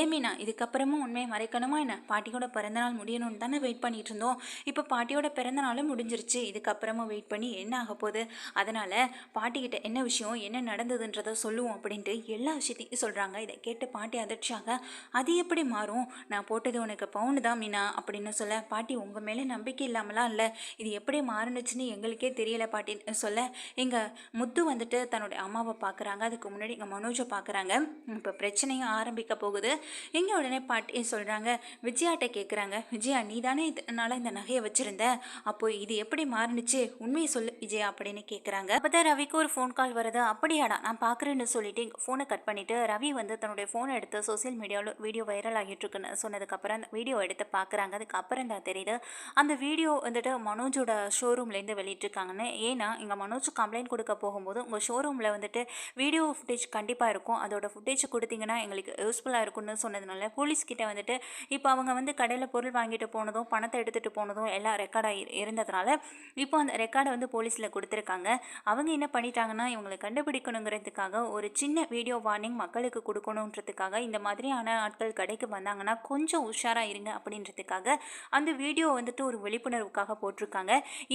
ஏன் மீனா இதுக்கப்புறமும் உண்மையை மறைக்கணுமா என்ன? பாட்டியோட பிறந்தநாள் முடியணும்னு தானே வெயிட் பண்ணிட்டு இருந்தோம். இப்போ பாட்டியோட பிறந்தநாளும் முடிஞ்சிருச்சு. இதுக்கப்புறமும் வெயிட் பண்ணி என்ன ஆக போகுது? அதனால் பாட்டிக்கிட்ட என்ன விஷயம் என்ன நடந்ததுன்றதை சொல்லுவோம் அப்படின்ட்டு எல்லா விஷயத்தையும் சொல்கிறாங்க இதை கேட்டு பாட்டி அதிர்ச்சியாக அது எப்படி மாறும்? நான் போட்டது உனக்கு பவுனு தான் மீனா அப்படின்னு சொல்ல பாட்டி உங்கள் மேலே நம்பிக்கை இல்லாமலாம் இல்லை. இது எப்படி மாறுனுச்சுன்னு எங்களுக்கே தெரியல பாட்டின்னு சொல்ல இங்கே முத்து வந்துட்டு தன்னுடைய அம்மாவை பார்க்குறாங்க அதுக்கு முன்னாடி இங்கே மனோஜை பார்க்குறாங்க இப்போ பிரச்சனையும் ஆரம்பிக்க போகுது. இங்கே உடனே பாட்டி சொல்கிறாங்க விஜயாட்ட கேட்குறாங்க விஜயா நீ தானே இதனால் இந்த நகையை வச்சுருந்த? அப்போ இது எப்படி மாறுனுச்சு? உண்மையை சொல்லு விஜயா அப்படின்னு கேட்குறாங்க அப்போ தான் ரவிக்கு ஒரு ஃபோன் கால் வருது. அப்படியாடா நான் பார்க்குறேன்னு சொல்லிட்டு ஃபோனை கட் பண்ணிவிட்டு ரவி வந்து தன்னுடைய ஃபோனை எடுத்து சோஷியல் மீடியாவில் வீடியோ வைரல் ஆகிட்டு இருக்குன்னு சொன்னதுக்கப்புறம் அந்த வீடியோ எடுத்து பார்க்குறாங்க அதுக்கப்புறம் தான் தெரியுது. அந்த வீடியோ வந்துட்டு மனோஜோட ஷோரூம்லேருந்து வெளியிட்டிருக்காங்கன்னு. ஏன்னா இங்கே மனோஜ் கம்ப்ளைண்ட் கொடுக்க போகும்போது உங்கள் ஷோரூமில் வந்துட்டு வீடியோ ஃபுட்டேஜ் கண்டிப்பாக இருக்கும். அதோட ஃபுட்டேஜ் கொடுத்தீங்கன்னா எங்களுக்கு யூஸ்ஃபுல்லாக இருக்கும்னு சொன்னதுனால போலீஸ் கிட்ட வந்துட்டு இப்போ அவங்க வந்து கடையில் பொருள் வாங்கிட்டு போனதும் பணத்தை எடுத்துகிட்டு போனதும் எல்லாம் ரெக்கார்டாக இருந்ததுனால இப்போ அந்த ரெக்கார்டை வந்து போலீஸில் கொடுத்துருக்காங்க. அவங்க என்ன பண்ணிட்டாங்கன்னா இவங்களை கண்டுபிடிக்கணுங்கிறதுக்காக ஒரு சின்ன வீடியோ வார்னிங் மக்களுக்கு கொடுக்கணுன்றதுக்காக இந்த மாதிரியான ஆட்கள் கடைக்கு வந்தாங்கன்னா கொஞ்சம் உஷாராக இருங்க அப்படின்றதுக்காக அந்த வீடியோ வந்துட்டு ஒரு விழிப்புணர்வுக்காக போட்டிருக்காங்க.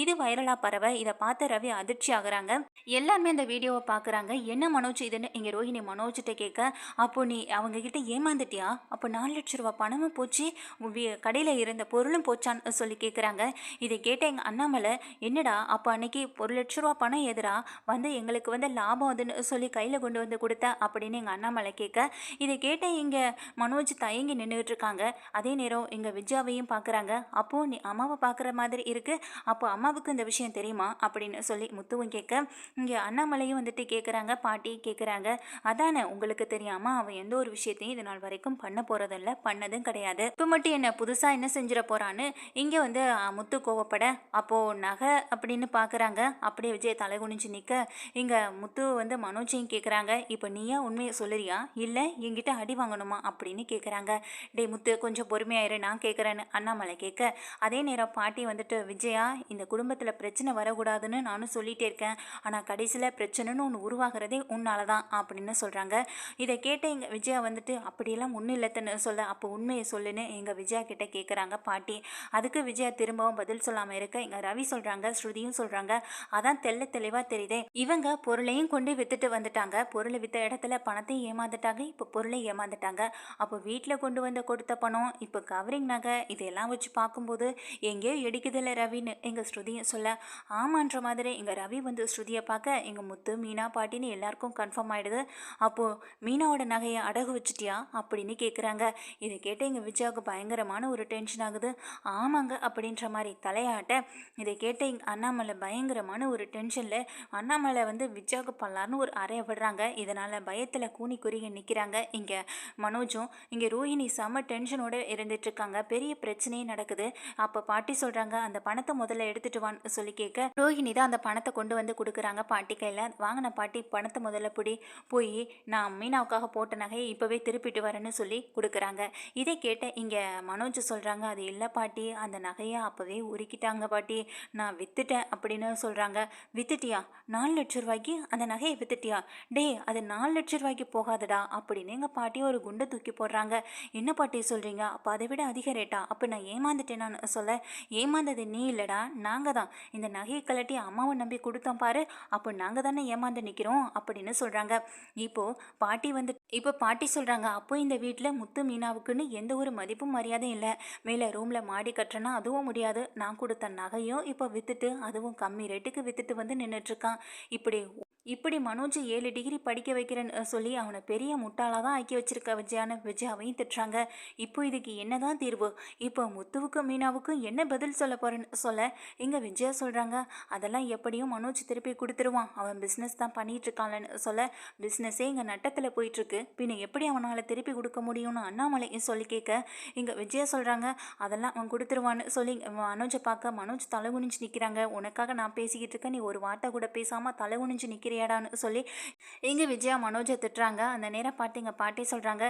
இது வைரலாக பரவ இதை பார்த்த ரவி அதிர்ச்சி ஆகுறாங்க. எல்லாருமே அந்த வீடியோவை பார்க்குறாங்க. என்ன மனோஜ் இதுன்னு இங்கே ரோஹிணி மனோஜ்கிட்ட கேட்க அப்போ நீ அவங்க கிட்ட ஏமாந்துட்டியா? அப்போ நாலு லட்ச ரூபா பணமும் போச்சு கடையில் இருந்த பொருளும் போச்சான்னு சொல்லி கேட்குறாங்க. இதை கேட்ட எங்கள் அண்ணாமலை என்னடா அப்போ அன்னைக்கு ஒரு லட்ச ரூபா பணம் எதிரா வந்து எங்களுக்கு வந்து லாபம் அதுன்னு சொல்லி கையில் கொண்டு வந்து கொடுத்த? அப்படின்னு எங்கள் அண்ணாமலை கேட்க இதை கேட்ட இங்கே மனோஜ் தயங்கி நின்றுட்டு இருக்காங்க. அதே நேரம் இங்கே விஜயாவையும் பார்க்குறாங்க. அப்போது நீ அம்மாவை பார்க்குற மாதிரி இருக்குது அப்போ அம்மாவுக்கு இந்த விஷயம் தெரியுமா அப்படின்னு சொல்லி முத்துவும் கேட்க இங்கே அண்ணாமலையும் வந்துட்டு கேட்குறாங்க பாட்டி கேட்குறாங்க. அதானே உங்களுக்கு தெரியாமல் அவன் எந்த ஒரு விஷயத்தையும் இது நாள் வரைக்கும் பண்ண போகிறதில்ல பண்ணதும் கிடையாது. இப்போ மட்டும் என்ன புதுசாக என்ன செஞ்சிட போகிறான்னு இங்கே வந்து முத்து கோவப்பட அப்போது நகை அப்படின்னு பார்க்குறாங்க அப்படியே விஜய் தலை குனிஞ்சு நிற்க இங்கே முத்து வந்து மனோஜையும் கேட்குறாங்க. இப்போ நீயா உண்மையை சொல்லுறியா? இல்லை என்கிட்ட அடி வாங்கணுமா அப்படின்னு கேட்குறாங்க. டேய் முத்து கொஞ்சம் பொறுமையாயிரு நான் கேட்குறேன்னு அண்ணாமலை கேட்க அதே நேரம் பாட்டி வந்துட்டு விஜயா இந்த குடும்பத்தில் பிரச்சனை வரக்கூடாதுன்னு நானும் சொல்லிகிட்டே இருக்கேன். ஆனால் கடைசியில் பிரச்சனைன்னு ஒன்று உருவாகிறதே உன்னால தான் அப்படின்னு சொல்கிறாங்க இதை கேட்ட எங்கள் விஜயா வந்துட்டு அப்படியெல்லாம் ஒன்றும் இல்லைத்தன்னு சொல்ல. அப்போ உண்மையை சொல்லுன்னு எங்கள் விஜயா கிட்டே கேட்குறாங்க பாட்டி. அதுக்கு விஜயா திரும்பவும் பதில் சொல்லாமல் இருக்க எங்கள் ரவி சொல்கிறாங்க ஸ்ருதியும் சொல்கிறாங்க அதான் தெள்ள தெளிவாக தெரியுதே. இவங்க பொருளையும் கொண்டு வித்துட்டு வந்துட்டாங்க. பொருளை வித்த இடத்துல பணத்தையும் ஏமாந்துட்டாங்க. இப்போ பொருளை ஏமாந்துட்டாங்க. அப்போ வீட்டில் கொண்டு வந்து கொடுத்த பணம் இப்போ கவரிங் நகை இதெல்லாம் வச்சு பார்க்கும்போது எங்கேயோ இடிக்குதில்ல அப்படின்னு எங்கள் ஸ்ருதியும் சொல்ல ஆமான்ற மாதிரி எங்கள் ரவி வந்து ஸ்ருதியை பார்க்க எங்கள் முத்து மீனா பாட்டின்னு எல்லாருக்கும் கன்ஃபார்ம் ஆகிடுது அப்போது மீனாவோட நகையை அடகு வச்சுட்டியா? அப்படின்னு கேட்குறாங்க இதை கேட்டு எங்கள் விஜயாவுக்கு பயங்கரமான ஒரு டென்ஷன் ஆகுது. ஆமாங்க அப்படின்ற மாதிரி தலையாட்ட இதை கேட்டு எங்கள் அண்ணாமலை பயங்கரமான ஒரு டென்ஷனில் அண்ணாமலை வந்து விஜயாவுக்கு பண்ணலான்னு ஒரு அறைய விடுறாங்க. இதனால் பயத்தில் கூனி குறுகி நிற்கிறாங்க இங்கே மனோஜும். இங்கே ரோஹிணி செம்ம டென்ஷனோட இருந்துட்டுருக்காங்க பெரிய பிரச்சனையே நடக்குது. அப்போ பாட்டி சொல்கிறாங்க அந்த பணத்தை முதல்ல எடுத்துட்டு வான்னு சொல்லி கேட்க ரோஹிணி தான் அந்த பணத்தை கொண்டு வந்து கொடுக்குறாங்க பாட்டி கையில். வாங்கின பாட்டி பணத்தை முதல்ல பிடி போய் நான் மீனாவுக்காக போட்ட நகையை இப்போவே திருப்பிட்டு வரேன்னு சொல்லி கொடுக்குறாங்க. இதை கேட்ட இங்கே மனோஜ் சொல்கிறாங்க அது இல்லை பாட்டி அந்த நகையை அப்போவே உருக்கிட்டாங்க பாட்டி. நான் வித்துட்டேன் அப்படின்னு சொல்கிறாங்க வித்துட்டியா? நாலு லட்ச ரூபாய்க்கு? அந்த நகையை வித்துட்டியா? டேய் அது நாலு லட்ச ரூபாய்க்கு போகாதடா அப்படின்னு எங்கள் பாட்டி ஒரு குண்டை தூக்கி போடுறாங்க. என்ன பாட்டி சொல்கிறீங்க அப்போ அதை விட அதிக ரேட்டா? அப்போ நான் ஏமாந்துட்டேனான்னு சொல்ல ஏமாந்தது நீ இல்லைடா நாங்கள் தான். இந்த நகையை கலட்டி அம்மாவை நம்பி கொடுத்தோம் பாரு அப்போ நாங்கள் தானே ஏமாந்து நிற்கிறோம் அப்படின்னு சொல்கிறாங்க இப்போது பாட்டி வந்து இப்போ பாட்டி சொல்கிறாங்க அப்போ இந்த வீட்டில் முத்து மீனாவுக்குன்னு எந்த ஒரு மதிப்பும் மரியாதையும் இல்லை. மேலே ரூமில் மாடி கட்டுறேன்னா அதுவும் முடியாது. நான் கொடுத்த நகையும் இப்போ விற்றுட்டு அதுவும் கம்மி ரேட்டுக்கு விற்றுட்டு வந்து நின்றுட்டுருக்கான் இப்படி இப்படி மனோஜ் ஏழு டிகிரி படிக்க வைக்கிறேன்னு சொல்லி அவனை பெரிய முட்டாளாக தான் ஆக்கி வச்சிருக்க. விஜயான்னு விஜயாவையும் திட்டுறாங்க. இப்போ இதுக்கு என்னதான் தீர்வு? இப்போ முத்துவுக்கும் மீனாவுக்கும் என்ன பதில் சொல்ல போறேன்னு சொல்ல இங்கே விஜயா சொல்கிறாங்க அதெல்லாம் எப்படியும் மனோஜ் திருப்பி கொடுத்துருவான். அவன் பிஸ்னஸ் தான் பண்ணிட்டு இருக்கான்லன்னு சொல்ல பிஸ்னஸே இங்கே நட்டத்தில் போயிட்டுருக்கு. பின்ன எப்படி அவனால் திருப்பி கொடுக்க முடியும்னு அண்ணாமலையும் சொல்லி கேட்க இங்கே விஜயா சொல்கிறாங்க அதெல்லாம் அவன் கொடுத்துருவான்னு சொல்லி மனோஜை பார்க்க மனோஜ் தலை குனிஞ்சு நிற்கிறாங்க உனக்காக நான் பேசிக்கிட்டு இருக்கேன். நீ ஒரு வார்த்தை கூட பேசாமல் தலை குனிஞ்சு நிற்கிறியாடான்னு சொல்லி இங்கே விஜயா மனோஜை திட்டுறாங்க. அந்த நேரம் பார்த்து எங்கள் பாட்டி சொல்கிறாங்க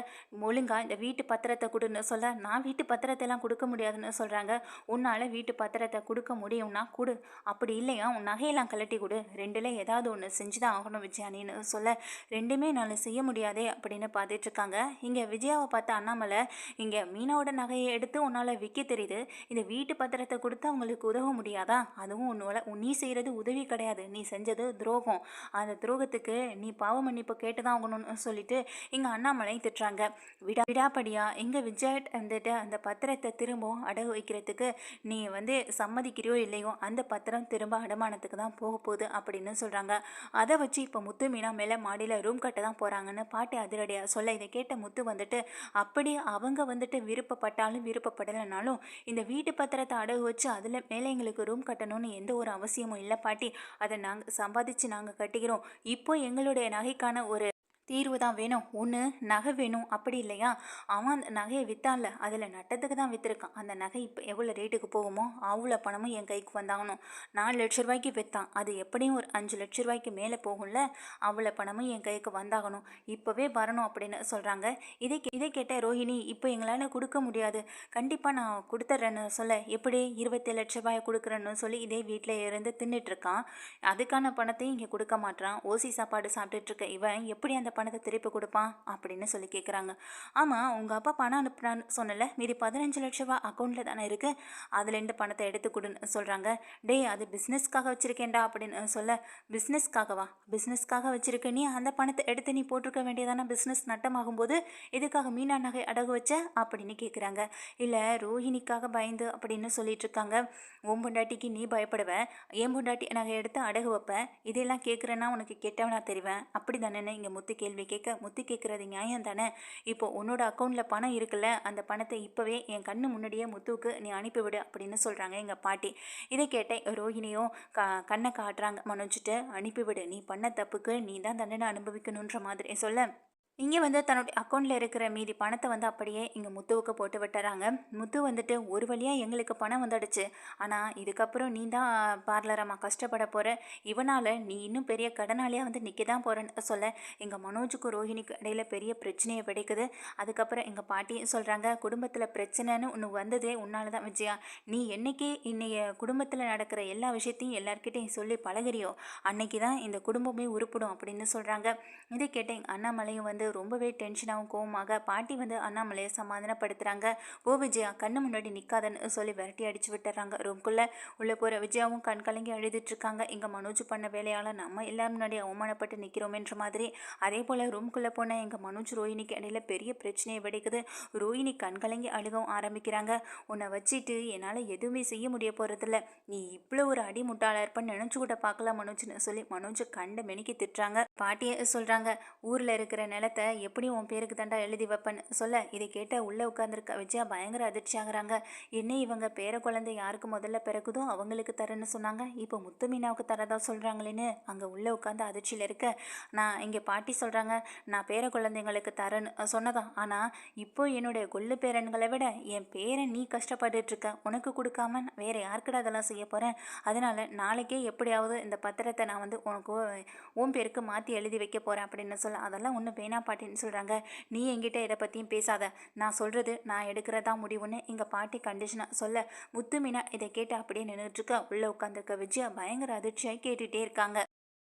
ஒழுங்கா இந்த வீட்டு பத்திரத்தை கொடுன்னு சொல்ல. நான் வீட்டு பத்திரத்தை எல்லாம் கொடுக்க முடியாதுன்னு சொல்கிறாங்க உன்னால் வீட்டு பத்திரத்தை கொடுக்க முடியும்னா கொடு. அப்படி இல்லையா? உன் நகையெல்லாம் கழட்டி கொடு. ரெண்டில் ஏதாவது ஒன்று செஞ்சு தான் ஆகணும் விஜயா நீன்னு சொல்ல. ரெண்டுமே என்னால் செய்ய முடியாதே அப்படின்னு பார்த்துட்டு இருக்காங்க. இங்கே விஜயாவை பார்த்த அண்ணாமலை இங்கே மீனாவோட நகையை எடுத்து உன்னால் விற்க தெரியுது. இந்த வீட்டு பத்திரத்தை கொடுத்து அவங்களுக்கு உதவ முடியாதா? அதுவும் உன்னோட நீ செய்கிறது உதவி கிடையாது. நீ செஞ்சது துரோகம். அந்த துரோகத்துக்கு நீ பாவ மன்னிப்பு கேட்டு தான் ஆகணும்னு சொல்லிட்டு எங்கள் அண்ணாமலை திட்டுறாங்க. விடா விடாப்படியா? எங்கள் விஜய் வந்துட்டு அந்த பத்திரத்தை திரும்பவும் அடகு வைக்கிறதுக்கு நீ வந்து சம்மதிக்கிறியோ இல்லையோ அந்த பத்திரம் திரும்ப அடமானத்துக்கு தான் போக போகுது அப்படின்னு சொல்கிறாங்க அதை வச்சு இப்போ முத்து மீனா மேலே மாடியில் ரூம் கட்ட தான் போகிறாங்கன்னு பாட்டி அதிரடியாக சொல்ல இதை கேட்ட முத்து வந்துட்டு அப்படி அவங்க வந்துட்டு விருப்பப்பட்டாலும் விருப்பப்படலைனாலும் இந்த வீட்டு பத்திரத்தை அடகு வச்சு அதில் மேலே எங்களுக்கு ரூம் கட்டணும்னு எந்த ஒரு அவசியமும் இல்லை பாட்டி. அதை நாங்கள் சம்பாதிச்சு நாங்கள் செய்கிறோம். இப்போ எங்களுடைய நகைக்கான ஒரு தீர்வு தான் வேணும். ஒன்று நகை வேணும். அப்படி இல்லையா? அவன் அந்த நகையை விற்றான்ல அதில் நட்டத்துக்கு தான் விற்றுருக்கான் அந்த நகை இப்போ எவ்வளோ ரேட்டுக்கு போகுமோ அவ்வளோ பணமும் என் கைக்கு வந்தாகணும். நாலு லட்ச ரூபாய்க்கு விற்றான் அது எப்படியும் ஒரு அஞ்சு லட்ச ரூபாய்க்கு மேலே போகும்ல அவ்வளோ பணமும் என் கைக்கு வந்தாகணும். இப்போவே வரணும் அப்படின்னு சொல்கிறாங்க இதை இதை கேட்ட ரோஹிணி இப்போ எங்களால் கொடுக்க முடியாது. கண்டிப்பாக நான் கொடுத்துட்றேன்னு சொல்ல. எப்படி இருபத்தி லட்ச ரூபாயை கொடுக்குறேன்னு சொல்லி இதே வீட்டில் இருந்து தின்னுட்டு இருக்கான். அதுக்கான பணத்தையும் இங்கே கொடுக்க மாட்றான். ஓசி சாப்பாடு சாப்பிட்டுட்டு இருக்க. இவன் எப்படி அந்த பணத்தை திருப்பி கொடுப்பான் அப்படின்னு சொல்லி கேட்குறாங்க ஆமாம் உங்கள் அப்பா பணம் அனுப்புறான்னு சொன்னல மீதி பதினஞ்சு லட்ச ரூபா அக்கௌண்ட்டில் தானே இருக்குது அதுலேருந்து பணத்தை எடுத்து கொடுன்னு சொல்கிறாங்க டேய் அது பிஸ்னஸ்க்காக வச்சுருக்கேன்டா அப்படின்னு சொல்ல பிஸ்னஸ்க்காகவா பிஸ்னஸ்க்காக வச்சுருக்க நீ அந்த பணத்தை எடுத்து நீ போட்டிருக்க வேண்டியதான? பிஸ்னஸ் நட்டமாகும்போது இதுக்காக மீனா நகை அடகு வச்ச? அப்படின்னு கேட்குறாங்க இல்லை ரோஹிணிக்காக பயந்து அப்படின்னு சொல்லிட்டு இருக்காங்க. உன் பொண்டாட்டிக்கு நீ பயப்படுவ என் பொண்டாட்டி நகை எடுத்து அடகு வைப்பேன் இதெல்லாம் கேட்குறேன்னா உனக்கு கெட்டவனா தெரிவேன். அப்படி தானே இங்கே முத்து கேள்வி கேட்க முத்து கேட்குறது நியாயம் தானே? இப்போ உன்னோட அக்கௌண்ட்டில் பணம் இருக்குல்ல அந்த பணத்தை இப்போவே என் கண்ணு முன்னாடியே முத்துவுக்கு நீ அனுப்பிவிடு அப்படின்னு சொல்கிறாங்க எங்கள் பாட்டி. இதை கேட்ட ரோஹிணியும் க கண்ணை காட்டுறாங்க. மனோஜிட்ட அனுப்பிவிடு நீ பண்ண தப்புக்கு நீ தான் தண்டனை அனுபவிக்கணுன்ற மாதிரி. சொல்ல. இங்கே வந்து தன்னுடைய அக்கௌண்ட்டில் இருக்கிற மீதி பணத்தை வந்து அப்படியே இங்கே முத்துவுக்கு போட்டு விட்டுறாங்க. முத்து வந்துட்டு ஒரு வழியாக எங்களுக்கு பணம் வந்துடுச்சு. ஆனால் இதுக்கப்புறம் நீ தான் பார்லரம்மா கஷ்டப்பட போகிற இவனால் நீ இன்னும் பெரிய கடனாளியாக வந்து நிற்க தான் போகிறேன்னு சொல்ல. எங்கள் மனோஜுக்கும் ரோஹிணிக்கு இடையில பெரிய பிரச்சனையை வெடிக்குது. அதுக்கப்புறம் எங்கள் பாட்டியும் சொல்கிறாங்க குடும்பத்தில் பிரச்சனைன்னு ஒன்று வந்ததே உன்னால தான் விஜயா. நீ என்னைக்கு இன்னைய குடும்பத்தில் நடக்கிற எல்லா விஷயத்தையும் எல்லாருக்கிட்டையும் சொல்லி பழகுறியோ? அன்னைக்கு தான் இந்த குடும்பமே உருப்பிடும் அப்படின்னு சொல்கிறாங்க இதை கேட்ட எங்கள் அண்ணாமலையும் வந்து ரொம்பவே டென்ஷனாகவும் கோவமாக பாட்டி வந்து அண்ணாமலையை சமாதானப்படுத்துகிறாங்க ஓ விஜயா கண்ணு முன்னாடி நிற்காதன்னு சொல்லி விரட்டி அடிச்சு விட்டுறாங்க. ரூம்குள்ளே உள்ளே போகிற விஜயாவும் கண் கலங்கி அழுதுட்ருக்காங்க இருக்காங்க. மனோஜ் பண்ண வேலையால் நம்ம எல்லாரும் முன்னாடி அவமானப்பட்டு நிற்கிறோமேன்ற மாதிரி. அதே போல் ரூம்குள்ளே போன எங்கள் மனோஜ் ரோஹினிக்கு இடையில பெரிய பிரச்சனையை வெடிக்குது ரோஹினி கண் கலங்கி அழுகவும் ஆரம்பிக்கிறாங்க. உன்னை வச்சுட்டு என்னால் எதுவுமே செய்ய முடிய போகிறதில்ல நீ இவ்வளோ ஒரு அடி முட்டாளாக இருப்பன்னு நினச்சி கூட பார்க்கலாம் மனோஜ்னு சொல்லி மனோஜ் கண்ட மெனிக்கி திட்டுறாங்க. பாட்டியை சொல்கிறாங்க ஊரில் இருக்கிற நிலத்தை எப்படி உன் பேருக்கு தாண்டா எழுதி வைப்பேன்னு சொல்ல இதை கேட்ட உள்ளே உட்காந்துருக்க விஜயா பயங்கர அதிர்ச்சி ஆகுறாங்க என்ன இவங்க பேர குழந்தை யாருக்கு முதல்ல பிறகுதோ அவங்களுக்கு தரேன்னு சொன்னாங்க. இப்போ முத்து மீனாவுக்கு தரதா சொல்கிறாங்களேன்னு அங்கே உள்ளே உட்காந்து அதிர்ச்சியில் இருக்க. நான் இங்கே பாட்டி சொல்கிறாங்க நான் பேர குழந்தைங்களுக்கு தரேன்னு சொன்னதான். ஆனால் இப்போ என்னுடைய கொள்ளு பேரன்களை விட என் பேரன் நீ கஷ்டப்பட்டுட்டு இருக்க. உனக்கு கொடுக்காம நான் வேற யாருக்கிட்ட அதெல்லாம் செய்ய போகிறேன் அதனால நாளைக்கே எப்படியாவது இந்த பத்திரத்தை நான் வந்து உனக்கு உன் பேருக்கு மாற்றி எழுதி வைக்க போகிறேன் அப்படின்னு சொல்ல அதெல்லாம் ஒன்றும் பேனா பாட்டின்னு சொல்கிறாங்க நீ என்கிட்ட இதை பற்றியும் பேசாத. நான் சொல்கிறது நான் எடுக்கிறதா முடிவுன்னு எங்கள் பாட்டி கண்டிஷனாக சொல்ல. முத்து மீனா இதை கேட்டு அப்படியே நின்றுட்டுருக்க உள்ளே உட்காந்துருக்க விஜயா பயங்கர அதிர்ச்சியாக கேட்டுகிட்டே இருக்காங்க.